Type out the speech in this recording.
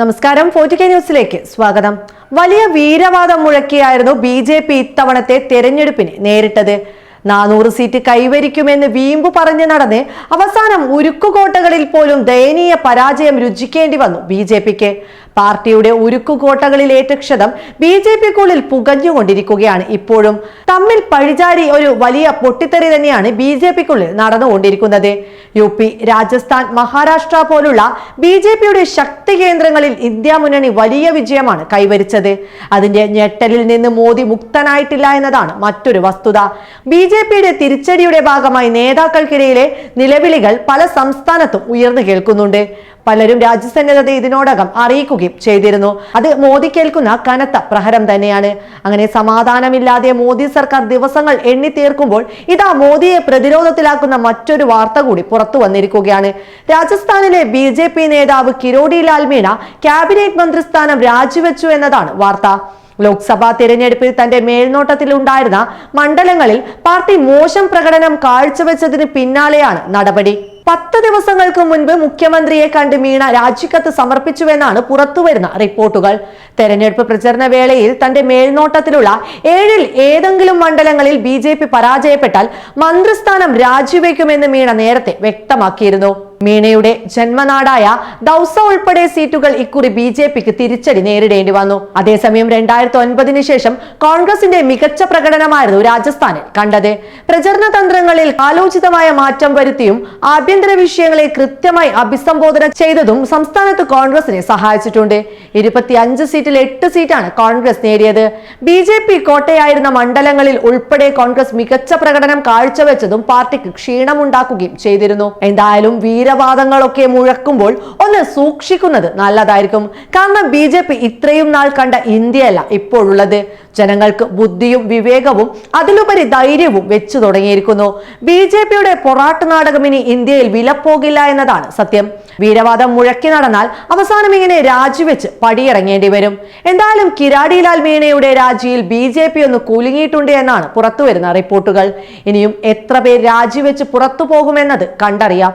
നമസ്കാരം. Forty K ന്യൂസിലേക്ക് സ്വാഗതം. വലിയ വീരവാദം മുഴക്കിയായിരുന്നു ബി ജെ പി ഇത്തവണത്തെ തെരഞ്ഞെടുപ്പിന് നേരിട്ടത്. നാനൂറ് സീറ്റ് കൈവരിക്കുമെന്ന് വീമ്പു പറഞ്ഞു നടന്ന് അവസാനം ഉരുക്കുകോട്ടകളിൽ പോലും ദയനീയ പരാജയം രുചിക്കേണ്ടി വന്നു ബി ജെ പിക്ക്. പാർട്ടിയുടെ ഉരുക്കുകോട്ടകളിൽ ഏറ്റ ക്ഷതം ബി ജെ പിക്കുള്ളിൽ പുകഞ്ഞുകൊണ്ടിരിക്കുകയാണ് ഇപ്പോഴും. തമ്മിൽ പഴിചാരി ഒരു വലിയ പൊട്ടിത്തെറി തന്നെയാണ് ബി ജെ പിക്കുള്ളിൽ നടന്നുകൊണ്ടിരിക്കുന്നത്. യു പി രാജസ്ഥാൻ മഹാരാഷ്ട്ര പോലുള്ള ബി ജെ പിയുടെ ശക്തി കേന്ദ്രങ്ങളിൽ ഇന്ത്യ മുന്നണി വലിയ വിജയമാണ് കൈവരിച്ചത്. അതിന്റെ ഞെട്ടലിൽ നിന്ന് മോദി മുക്തനായിട്ടില്ല എന്നതാണ് മറ്റൊരു വസ്തുത. ബി ജെ പിയുടെ തിരിച്ചടിയുടെ ഭാഗമായി നേതാക്കൾക്കിടയിലെ നിലവിളികൾ പല സംസ്ഥാനത്തും ഉയർന്നു കേൾക്കുന്നുണ്ട്. പലരും രാജ്യസന്നദ്ധത ഇതിനോടകം അറിയിക്കുകയും ചെയ്തിരുന്നു. അത് മോദി കേൾക്കുന്ന കനത്ത പ്രഹരം തന്നെയാണ്. അങ്ങനെ സമാധാനമില്ലാതെ മോദി സർക്കാർ ദിവസങ്ങൾ എണ്ണി തീർക്കുമ്പോൾ ഇതാ മോദിയെ പ്രതിരോധത്തിലാക്കുന്ന മറ്റൊരു വാർത്ത കൂടി പുറത്തു വന്നിരിക്കുകയാണ്. രാജസ്ഥാനിലെ ബി ജെ പി നേതാവ് കിരോടി ലാൽ മീണ ക്യാബിനറ്റ് മന്ത്രിസ്ഥാനം രാജിവെച്ചു എന്നതാണ് വാർത്ത. ലോക്സഭാ തിരഞ്ഞെടുപ്പിൽ തന്റെ മേൽനോട്ടത്തിൽ ഉണ്ടായിരുന്ന മണ്ഡലങ്ങളിൽ പാർട്ടി മോശം പ്രകടനം കാഴ്ചവെച്ചതിന് പിന്നാലെയാണ് നടപടി. പത്ത് ദിവസങ്ങൾക്ക് മുൻപ് മുഖ്യമന്ത്രിയെ കണ്ട് മീണ രാജിക്കത്ത് സമർപ്പിച്ചുവെന്നാണ് പുറത്തുവരുന്ന റിപ്പോർട്ടുകൾ. തെരഞ്ഞെടുപ്പ് പ്രചരണ വേളയിൽ തന്റെ മേൽനോട്ടത്തിലുള്ള ഏഴിൽ ഏതെങ്കിലും മണ്ഡലങ്ങളിൽ ബി പരാജയപ്പെട്ടാൽ മന്ത്രിസ്ഥാനം രാജിവെക്കുമെന്ന് മീണ നേരത്തെ വ്യക്തമാക്കിയിരുന്നു. മീണയുടെ ജന്മനാടായ ദൗസ ഉൾപ്പെടെ സീറ്റുകൾ ഇക്കുറി ബി ജെ പിക്ക് തിരിച്ചടി നേരിടേണ്ടി വന്നു. അതേസമയം രണ്ടായിരത്തി ഒൻപതിന് ശേഷം കോൺഗ്രസിന്റെ മികച്ച പ്രകടനമായിരുന്നു രാജസ്ഥാനിൽ കണ്ടത്. പ്രചരണ തന്ത്രങ്ങളിൽ ആലോചിതമായ മാറ്റം വരുത്തിയും ആഭ്യന്തര വിഷയങ്ങളെ കൃത്യമായി അഭിസംബോധന ചെയ്തതും സംസ്ഥാനത്ത് കോൺഗ്രസിനെ സഹായിച്ചിട്ടുണ്ട്. ഇരുപത്തി അഞ്ച് സീറ്റിൽ എട്ട് സീറ്റാണ് കോൺഗ്രസ് നേടിയത്. ബി ജെ പി കോട്ടയായിരുന്ന മണ്ഡലങ്ങളിൽ ഉൾപ്പെടെ കോൺഗ്രസ് മികച്ച പ്രകടനം കാഴ്ചവെച്ചതും പാർട്ടിക്ക് ക്ഷീണമുണ്ടാക്കുകയും ചെയ്തിരുന്നു. എന്തായാലും വീരവാദങ്ങളൊക്കെ മുഴക്കുമ്പോൾ ഒന്ന് സൂക്ഷിക്കുന്നത് നല്ലതായിരിക്കും. കാരണം ബി ജെ പി ഇത്രയും നാൾ കണ്ട ഇന്ത്യയല്ല ഇപ്പോഴുള്ളത്. ജനങ്ങൾക്ക് ബുദ്ധിയും വിവേകവും അതിലുപരി ധൈര്യവും വെച്ചു തുടങ്ങിയിരിക്കുന്നു. ബി ജെ പിയുടെ പൊറാട്ട് നാടകം ഇനി ഇന്ത്യയിൽ വിലപ്പോകില്ല എന്നതാണ് സത്യം. വീരവാദം മുഴക്കി നടന്നാൽ അവസാനം ഇങ്ങനെ രാജിവെച്ച് പടിയിറങ്ങേണ്ടി വരും. എന്തായാലും കിരാടിലാൽ മീണയുടെ രാജിയിൽ ബി ജെ പി ഒന്ന് കുലുങ്ങിയിട്ടുണ്ട് എന്നാണ് പുറത്തുവരുന്ന റിപ്പോർട്ടുകൾ. ഇനിയും എത്ര പേർ രാജിവെച്ച് പുറത്തു പോകുമെന്നത് കണ്ടറിയാം.